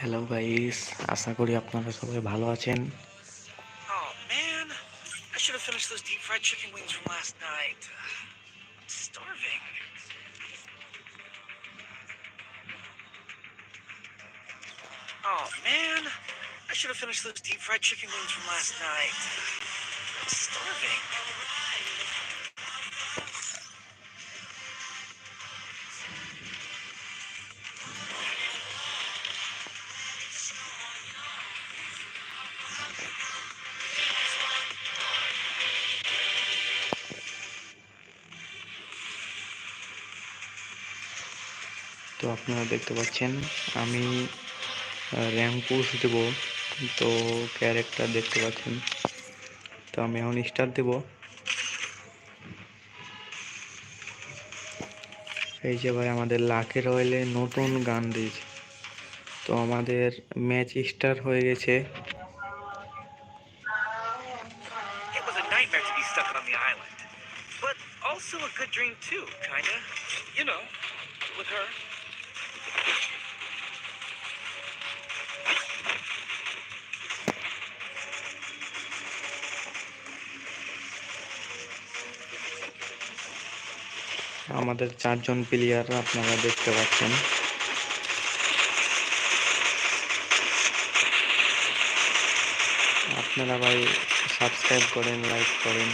Hello guys আশা করি আপনারা সবাই ভালো আছেন Oh man, I should have finished those deep fried chicken wings from last night. I'm starving. তো আপনারা দেখতে পাচ্ছেন, আমি র্যাঙ্ক পুশ দেব। তো ক্যারেক্টার দেখতে পাচ্ছেন। তো আমি এখন স্টার দেব। এই যে ভাই আমাদের লাকের রয়েলে নতুন গান দিয়েছে। তো আমাদের ম্যাচ স্টার হয়ে গেছে। আমাদের চারজন প্লেয়ার আপনারা দেখতে পাচ্ছেন। আপনারা ভাই সাবস্ক্রাইব করেন লাইক করেন।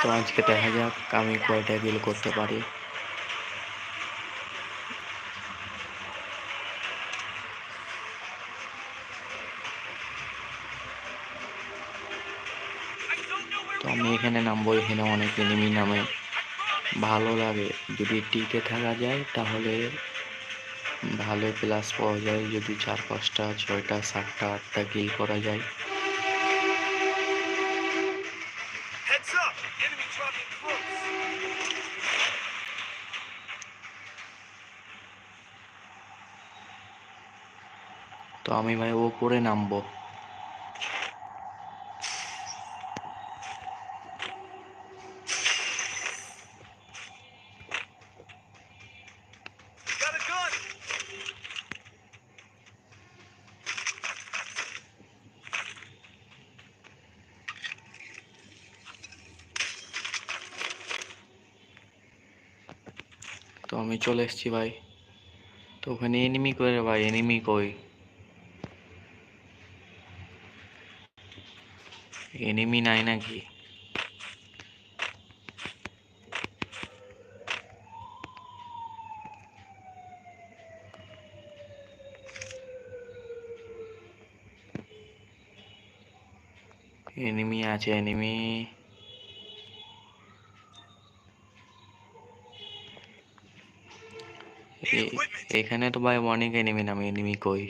তো আজকে দেখা যাক আমি কয়টা বিল করতে পারি তো আমি এখানে নামবো এখানে অনেক এনিমি নামে ভালো লাগে। যদি টিকে থাকা যায় তাহলে ভালো প্লাস পাওয়া যায়। যদি চার পাঁচটা ছয়টা সাতটা আটটা কিল করা যায়. তো আমি ভাই ওপরে নামবো। চলে এসেছি ভাই তো ওখানে এনিমি করে ভাই এনিমি কই এনিমি নাই নাকি এনিমি আছে এনিমি এ- এখানে তো ভাই অনেক এনিমি নামে এনিমি কই?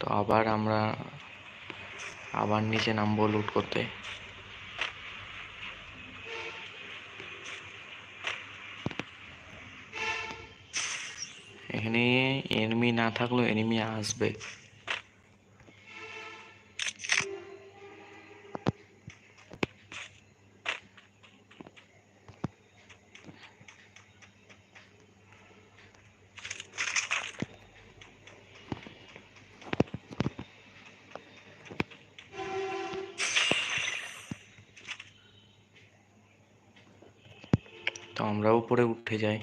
তো আবার আমরা আবার নিচে নামবো লুট করতে। এখানে এনিমি না থাকলেও এনিমি আসবে তো আমরা উপরে উঠে যাই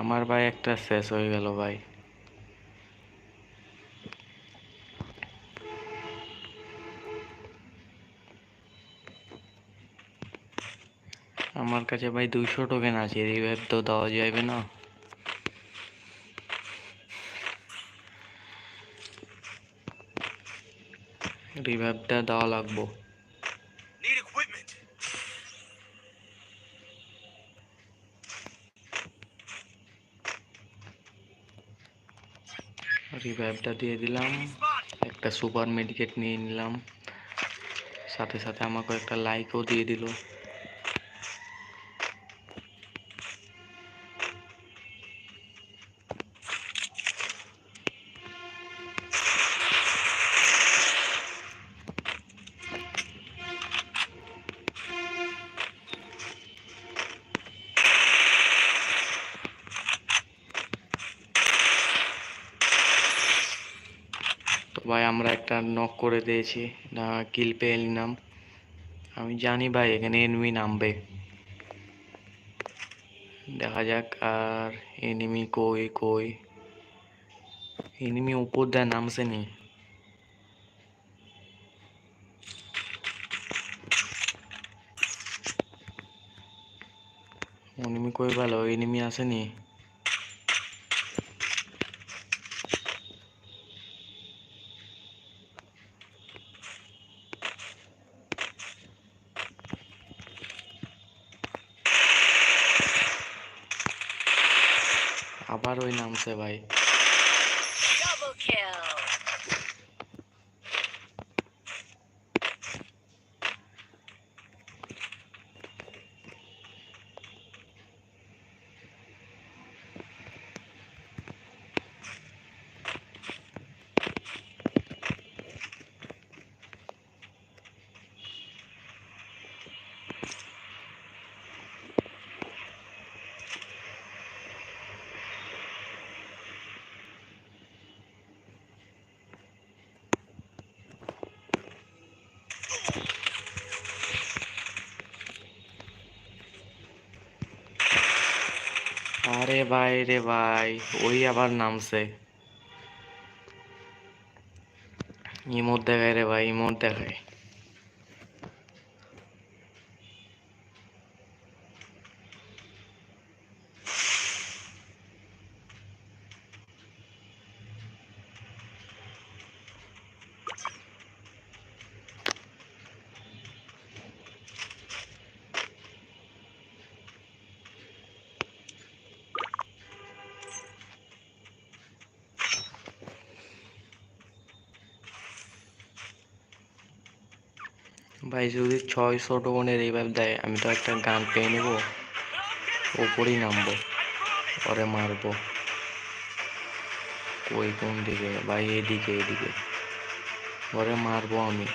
আমার ভাই একটা শেষ হয়ে গেল ভাই। আমার কাছে ভাই দুইশো টোকেন আছে রিভাইভ তো দেওয়া যাবে না। রিভাইভটা দেওয়া লাগবো. রিভাইভটা দিয়ে দিলাম। একটা সুপার মেডিকেট নিয়ে নিলাম। সাথে সাথে আমাকে একটা লাইকও দিয়ে দিল। নক করে দিয়েছি। না কিল পেয়ে নিলাম। আমি জানি ভাই, এখানে এনিমি নামবে। দেখা যাক, আর এনিমি কই কই? এনিমি উপর দেয় নামছে নি। এনিমি কই ভালো? এনিমি আসেনি আবার ওই নামছে ভাই। আরে ভাই রে ভাই ওই আবার নামছে। ইমোট দেখায় রে ভাই ইমোট দেখায়। ভাই, যদি ছয় ছোট বোনের এইভাবে দেয়, আমি তো একটা গান পেয়ে নেব। ওপরেই নামবো ওরে মারবো। ওই কোন দিকে? ভাই, এদিকে এদিকে। ওরে মারবো আমি।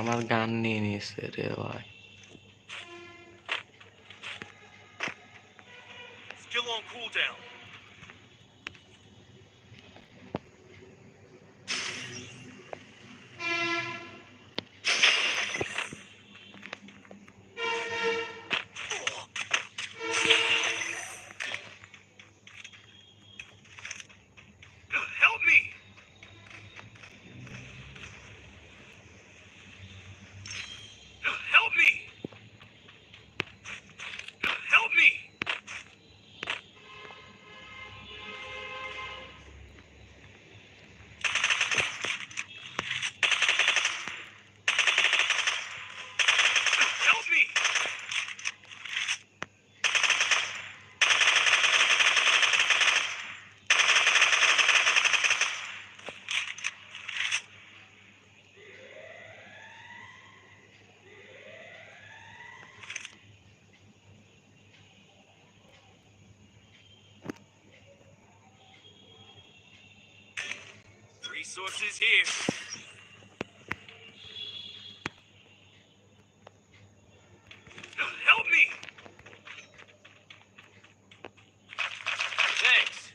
আমার গান নিয়ে নিয়েছে রে ভাই। Resources here. Help me! Thanks.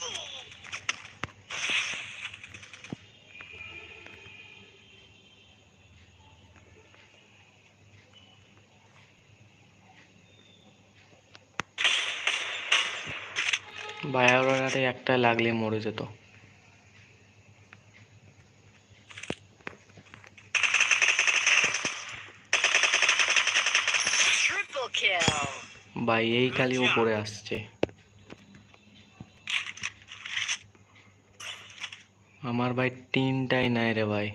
Oh. বায়োরারে একটা লাগলে মরে যেত। ভাই এই খালি উপরে আসছে। আমার ভাই তিনটাই নাই রে ভাই।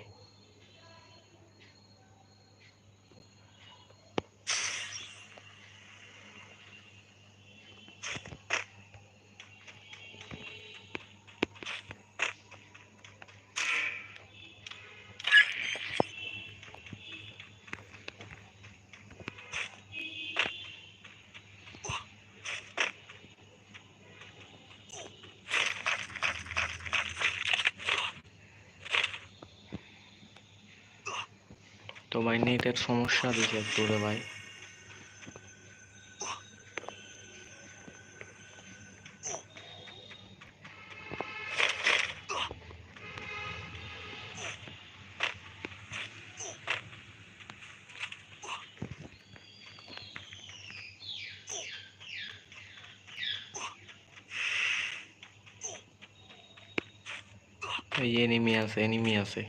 তো ভাই নেটের সমস্যা দিছে একটু ভাই। এই এনিমি আছে এনিমি আছে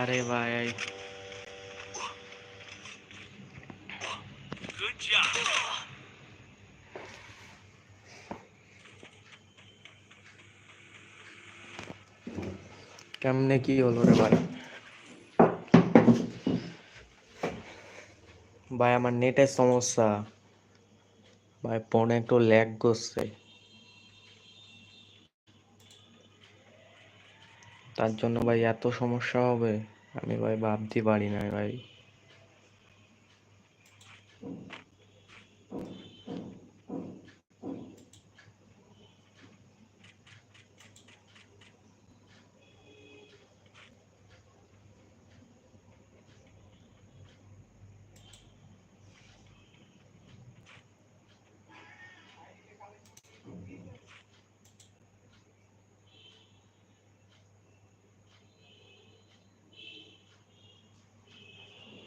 আরে ভাই Good job. কেমনে কি হলো রে ভাই? ভাই, আমার নেটের সমস্যা। ভাই, ফোনে একটু ল্যাগ করছে। তার জন্য ভাই এত সমস্যা হবে, আমি ভাই ভাবতে পারি না ভাই।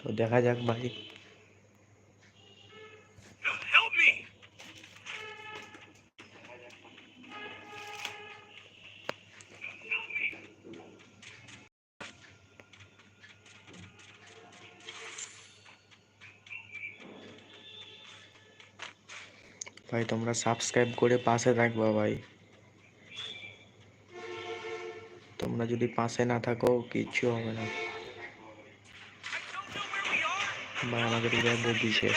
তো দেখা যাক ভাই Help me. ভাই তোমরা সাবস্ক্রাইব করে পাশে থাকবা ভাই তোমরা যদি পাশে না থাকো কিচ্ছু হবে না ভাই আমাদের রিভাইভ দিছে.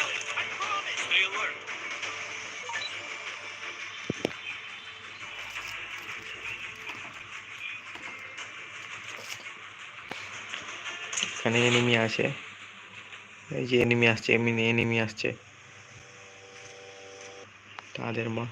এখানে এনিমি আছে এই যে এনিমি আসছে, এমনি এনিমি আসছে তাদের মা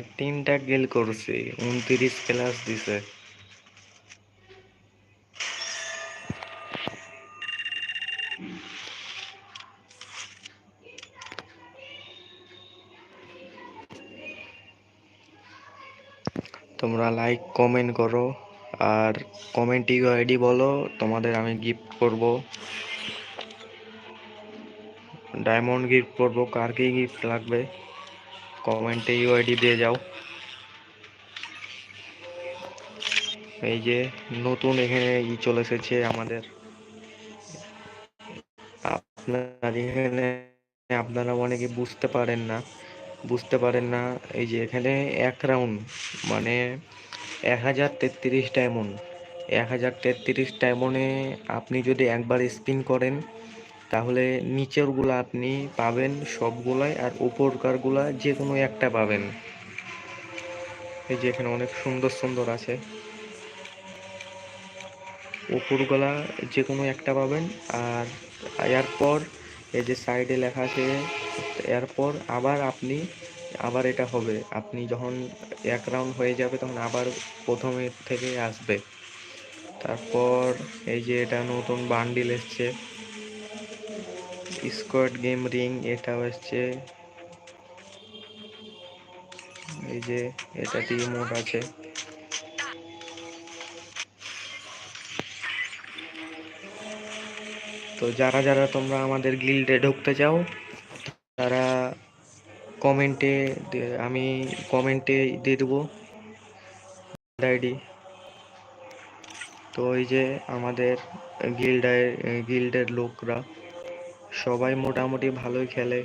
ভাই, তিনটা গেল করছি, উনত্রিশ প্লাস দিছে। তোমরা লাইক কমেন্ট করো, আর কমেন্ট আইডি বলো, তোমাদের আমি গিফট করব। ডায়মন্ড গিফট করব, কার কি গিফট লাগবে? কমেন্টে ইউআইডি দিয়ে যাও। এই যে নতুন এখানে ই চলে এসেছে আমাদের। আপনার এখানে আপনারা অনেকে বুঝতে পারেন না। বুঝতে পারেন না, এই যে এখানে এক রাউন্ড মানে এক হাজার তেত্রিশ ডায়মন্ড এক হাজার তেত্রিশ ডায়মন্ডে আপনি যদি একবার স্পিন করেন তাহলে নিচেরগুলো আপনি পাবেন সবগুলাই আর উপরকারগুলা যে কোনো একটা পাবেন। এই যে এখানে অনেক সুন্দর সুন্দর আছে। উপরগুলা যে কোনো একটা পাবেন আর এরপর এই যে সাইডে লেখা আছে এরপর আবার আপনি, আবার এটা হবে। আপনি যখন এক রাউন্ড হয়ে যাবে তখন আবার প্রথমে থেকে আসবে। তারপর এই যে এটা নতুন বান্ডিল এসছে। স্কোয়াড গেম রিং এটাও এসছে এই যে এটা রিমোট আছে। তো যারা যারা তোমরা আমাদের গিল্ডে ঢুকতে চাও, তারা কমেন্টে আমি কমেন্টে দিয়ে দেবো আইডি। তো এই যে আমাদের গিল্ডের গিল্ডের লোকরা। সবাই মোটামুটি ভালোই খেলে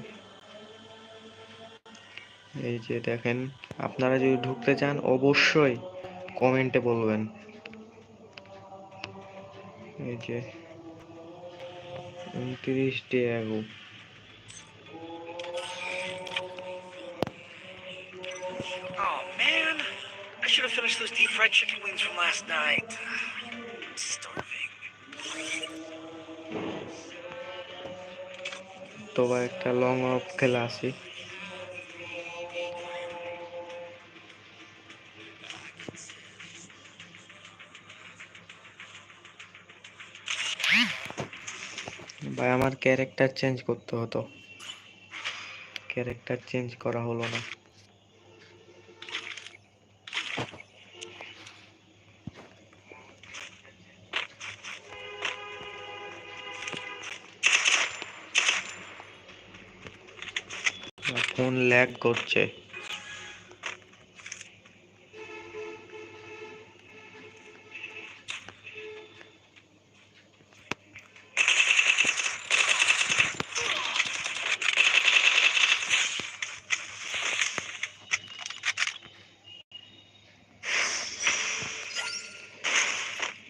এই যে দেখেন আপনারা যদি ঢুকতে চান অবশ্যই কমেন্টে বলবেন এই যে উনত্রিশ Diego Oh should have finished those deep fried chicken wings from last night. I'm starving. তো একটা লং অফ খেলা আসি ভাই, আমার ক্যারেক্টার চেঞ্জ করতে হতো। ক্যারেক্টার চেঞ্জ করা হলো না। ল্যাগ করছে।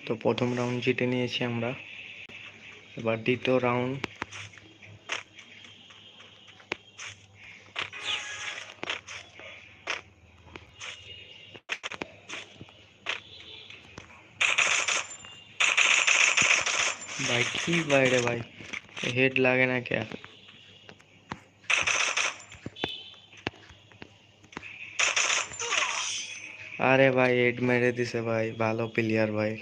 তো প্রথম রাউন্ড জিতে নিয়েছি আমরা। এবার দ্বিতীয় রাউন্ড ভাই কি বাইরে ভাই হেড লাগে না কে আরে ভাই হেড মেরে দিছে ভাই ভালো প্লেয়ার ভাই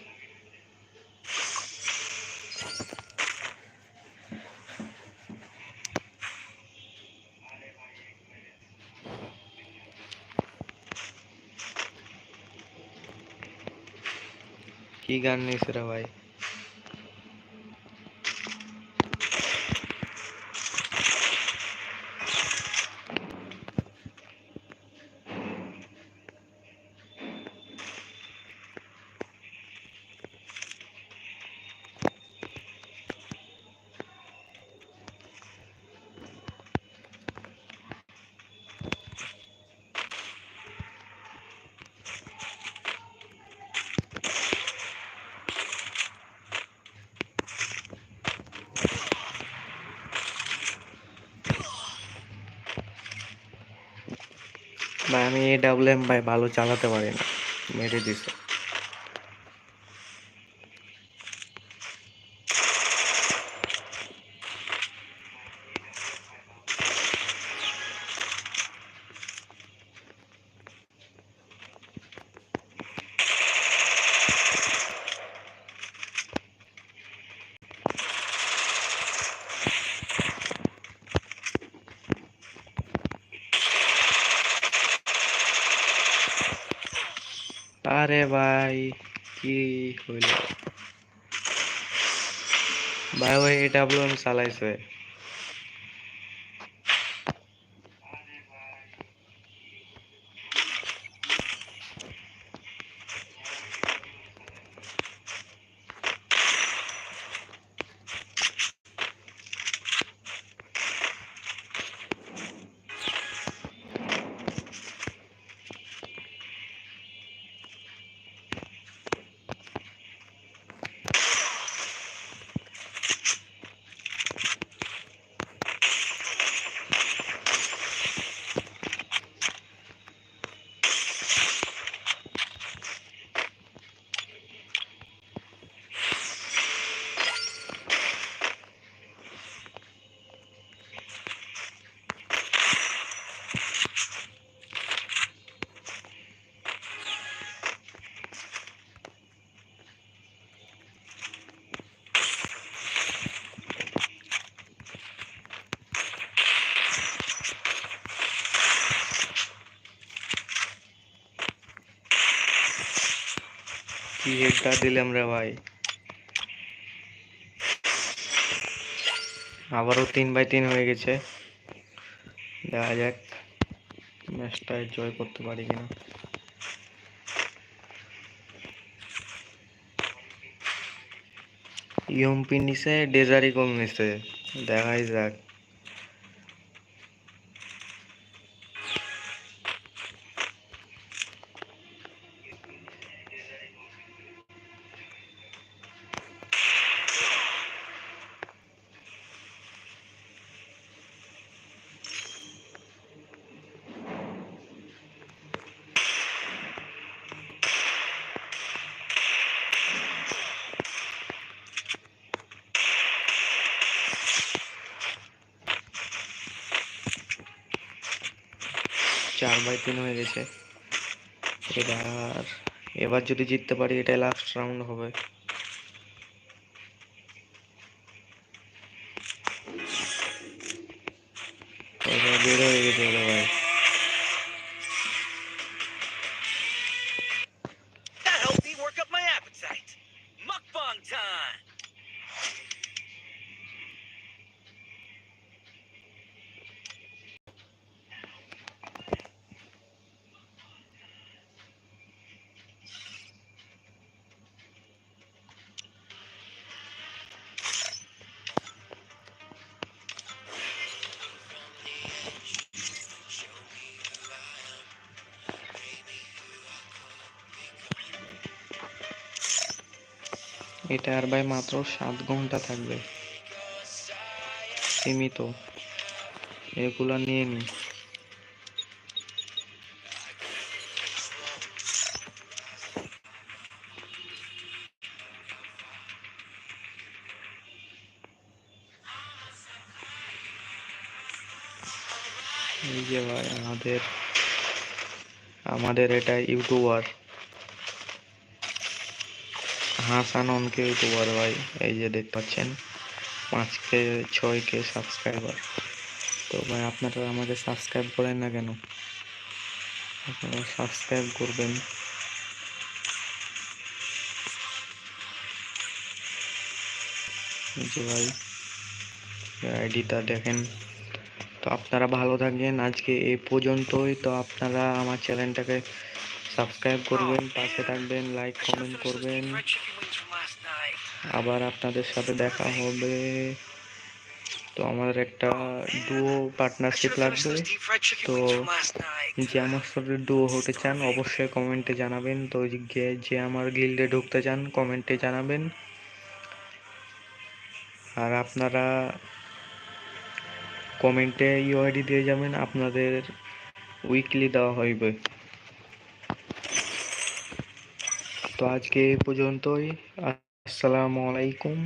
কি গান নিয়েছে রে ভাই ভাই আমি এ ডাব্লিউ এম ভাই ভালো চালাতে পারি না। মেরে দিছে আরে ভাই কি হইল ভাই ওই এটা এম চালাইছে। হেডটা দিলাম রে ভাই। আবারও তিন বাই তিন হয়ে গেছে। দেখা যাক ম্যাচটা জয় করতে পারি কিনা। ইয়ম্পি নিছে ডেজারি কম নিছে দেখাই যাক। যদি জিততে পারি এটাই লাস্ট রাউন্ড হবে। বের এটা আর ভাই মাত্র সাত ঘণ্টা থাকবে। সীমিত। এগুলা নিয়ে নি। এই যে ভাই আমাদের আমাদের এটা ইউটিউবার। হাসান অনকে ইউটিউবার ভাই, এই যে দেখতে পাচ্ছেন পাঁচ কে ছয় কে সাবস্ক্রাইবার তো ভাই, আপনারা আমাকে সাবস্ক্রাইব করেন না কেন? আপনারা সাবস্ক্রাইব করবেন। যে ভাই, আইডিটা দেখেন। তো আপনারা ভালো থাকবেন আজকে এই পর্যন্তই। তো আপনারা আমার চ্যানেলটাকে সাবস্ক্রাইব করবেন পাশে থাকবেন লাইক কমেন্ট করবেন. আবার আপনাদের সাথে দেখা হবে। তো আমাদের একটা ডুও পার্টনারশিপ লাগবে। তো. যে আমার সাথে ডুও হতে চান অবশ্যই কমেন্টে জানাবেন। তো যে যে আমার গিল্ডে ঢুকতে চান কমেন্টে জানাবেন। আর আপনারা কমেন্টে ইউআইডি দিয়ে যাবেন আপনাদের উইকলি দেওয়া হইবে। তো আজকে এই পর্যন্তই আসসালামু আলাইকুম